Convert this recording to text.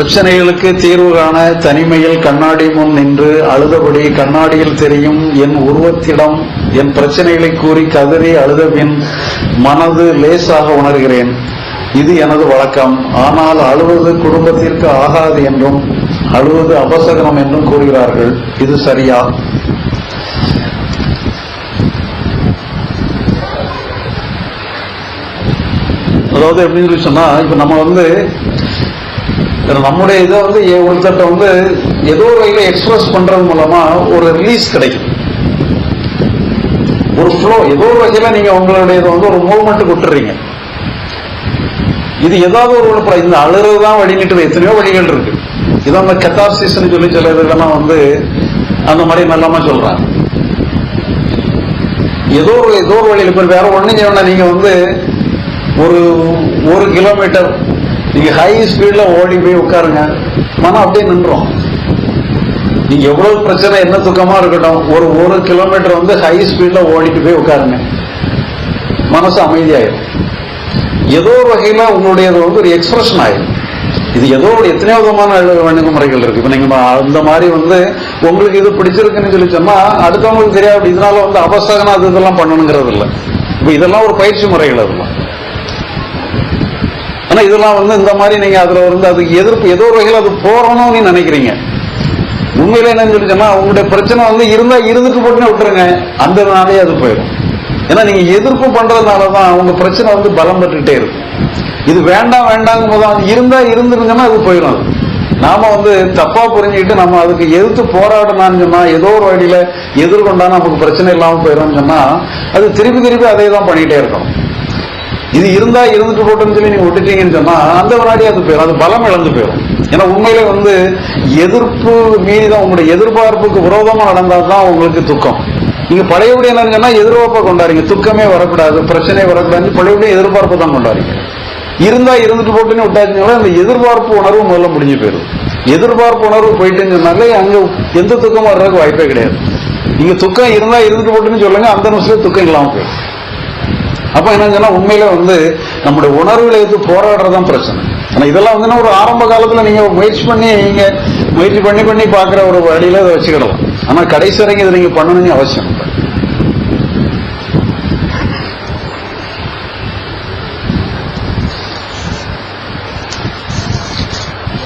பிரச்சனைகளுக்கு தீர்வு காண தனிமையில் கண்ணாடி முன் நின்று அழுதபடி கண்ணாடியில் தெரியும் என் உருவத்திடம் என் பிரச்சனைகளை கூறி கதறி அழுதபின் மனது லேசாக உணர்கிறேன். இது எனது வழக்கம். ஆனால் அழுவது குடும்பத்திற்கு ஆகாது என்றும் அழுவது அபசகனம் என்றும் கூறுகிறார்கள். இது சரியா? அதாவது எப்படின்னு சொல்லி சொன்னா இப்ப நம்ம வந்து நம்முடைய இதை வந்து ஒருத்தட்ட வந்து ஏதோ ஒரு எக்ஸ்பிரஸ் பண்றது மூலமா ஒரு ரிலீஸ் கிடைக்கும். ஒரு ஃப்ளோ ஏதோ ஒரு வகையில நீங்க உங்களுடைய இதை வந்து ஒரு மூவ்மெண்ட் விட்டுறீங்க இது ஏதாவது ஒரு வழிப்பட இந்த அழுறது தான் வழிநிட்டு எத்தனையோ வழிகள் இருக்கு. இது அந்த கத்தார்சிஸ்ன்னு சொல்லி சில இதெல்லாம் வந்து அந்த மாதிரி நல்லாம சொல்றாங்க. ஏதோ ஒரு ஏதோ ஒரு வழியில் இப்போ வேற ஒன்றும் நீங்க வந்து ஒரு ஒரு கிலோமீட்டர் நீங்க ஹை ஸ்பீட்ல ஓடி போய் உட்காருங்க. மனம் அப்படியே நின்றோம் நீங்க எவ்வளவு பிரச்சனை என்ன துக்கமா இருக்கட்டும் ஒரு ஒரு கிலோமீட்டர் வந்து ஹை ஸ்பீட்ல ஓடிட்டு போய் உட்காருங்க. மனசு அமைதியாயிடும் ஏதோ ஒரு வகையில உங்களுடைய வந்து ஒரு எக்ஸ்பிரஷன் ஆயிடும் இது ஏதோ ஒரு எத்தனையோ விதமான அழகு- அணுகுமுறைகள் இருக்கு. இப்ப நீங்க அந்த மாதிரி வந்து உங்களுக்கு இது பிடிச்சிருக்குன்னு சொல்லி சொன்னா அடுத்தவங்களுக்கு தெரியாது. இதனால வந்து அபசகனம் அது இதெல்லாம் பண்ணணுங்கிறது இல்லை இப்ப இதெல்லாம் ஒரு பயிற்சி முறைகள் அதெல்லாம் ஆனா இதெல்லாம் வந்து இந்த மாதிரி நீங்க அதுல வந்து அதுக்கு எதிர்ப்பு ஏதோ ஒரு வகையில் அது போறணும்னு நினைக்கிறீங்க. உண்மையில என்னன்னு சொல்லி சொன்னால் உங்களுடைய பிரச்சனை வந்து இருந்தா இருந்துட்டு போட்டுன்னு விட்டுருங்க. அந்த நாளே அது போயிடும். ஏன்னா நீங்க எதிர்ப்பு பண்றதுனாலதான் உங்க பிரச்சனை வந்து பலம் பெற்றுட்டே இருக்கும். இது வேண்டாம் வேண்டாங்கும் போது அது இருந்தா இருந்துருங்கன்னா அது போயிடும் அது. நாம வந்து தப்பா புரிஞ்சுக்கிட்டு நம்ம அதுக்கு எதிர்த்து போராடணும்னு சொன்னா ஏதோ ஒரு வழியில எதிர்கொண்டா நமக்கு பிரச்சனை இல்லாம போயிடும்னு சொன்னா அது திருப்பி திருப்பி அதே தான் பண்ணிட்டே இருக்கணும். இது இருந்தா இருந்துட்டு போட்டுன்னு சொல்லி நீங்க விட்டுட்டீங்கன்னு சொன்னா அந்த வினாடி அது போயிடும் அது பலம் இழந்து போயிடும் ஏன்னா உண்மையிலே வந்து எதிர்ப்பு மீறி தான் உங்களுடைய எதிர்பார்ப்புக்கு விரோதமா நடந்தா தான் உங்களுக்கு துக்கம். நீங்க பழையபடி என்னன்னு சொன்னா எதிர்பார்ப்பை கொண்டாடுங்க துக்கமே வரக்கூடாது பிரச்சனை வரக்கூடாது பழையபடி எதிர்பார்ப்பு தான் கொண்டாடுங்க இருந்தா இருந்துட்டு போட்டுன்னு விட்டாச்சுங்களா அந்த எதிர்பார்ப்பு உணர்வு முதல்ல முடிஞ்சு போயிடும் எதிர்பார்ப்பு உணர்வு போயிட்டுன்னு சொன்னாலே அங்க எந்த துக்கம் வர்றதுக்கு வாய்ப்பே கிடையாது. நீங்க துக்கம் இருந்தா இருந்துட்டு போட்டுன்னு சொல்லுங்க அந்த நிமிஷத்துல துக்கம் இல்லாம போயிடும் அப்ப என்ன சொன்னால் உண்மையில வந்து நம்முடைய உணர்வுகளை எடுத்து போராடுறதுதான் பிரச்சனை. ஆனா இதெல்லாம் வந்து ஒரு ஆரம்ப காலத்துல நீங்க முயற்சி பண்ணி நீங்க முயற்சி பண்ணி பண்ணி பாக்குற ஒரு வழியில இதை வச்சுக்கிடலாம். ஆனா கடைசி வரைக்கும் இதை நீங்க பண்ணணும்னு அவசியம் இல்லை.